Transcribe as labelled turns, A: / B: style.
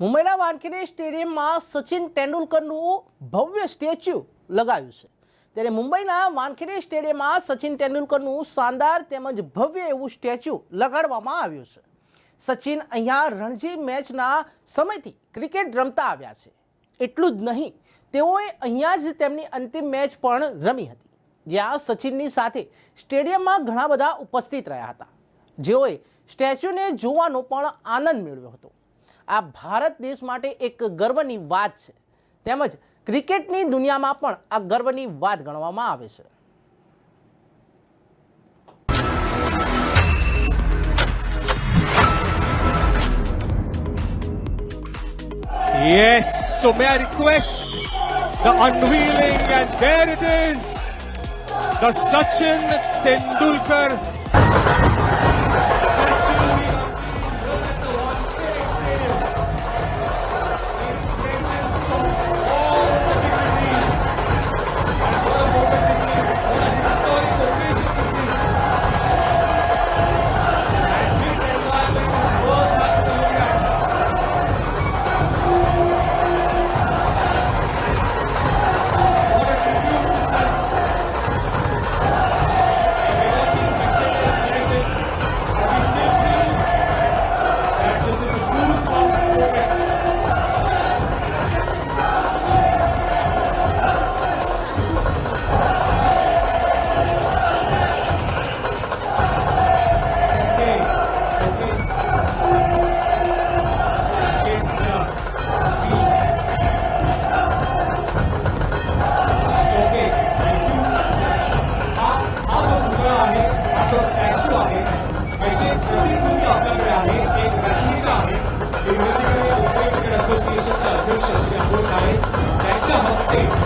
A: મુંબઈના વાનખેડે સ્ટેડિયમમાં સચિન તેંડુલકરનું ભવ્ય સ્ટેચ્યુ લગાવ્યું છે. ત્યારે મુંબઈના વાનખેડે સ્ટેડિયમમાં સચિન તેંડુલકરનું શાનદાર તેમજ ભવ્ય એવું સ્ટેચ્યુ લગાડવામાં આવ્યું છે. સચિન અહીંયા રણજી મેચના સમયથી ક્રિકેટ રમતા આવ્યા છે. એટલું જ નહીં, તેઓએ અહીંયા જ તેમની અંતિમ મેચ પણ રમી હતી, જ્યાં સચિનની સાથે સ્ટેડિયમમાં ઘણા બધા ઉપસ્થિત રહ્યા હતા. જેઓએ સ્ટેચ્યુને જોવાનો પણ આનંદ મેળવ્યો હતો. આ ભારત દેશ માટે એક ગર્વની વાત છે તેમજ ક્રિકેટની દુનિયામાં પણ આ ગર્વની વાત ગણવામાં આવે છે
B: Yes, so may I request the unveiling, and there it is the Sachin Tendulkar वस्तू आहे असे प्रतिबिंब आपल्याकडे आहे एक व्यक्तिमत्व आहे. विवेकानंद मुंबई क्रिकेट असोसिएशनचे अध्यक्ष श्री अमोल काळे त्यांच्या हस्ते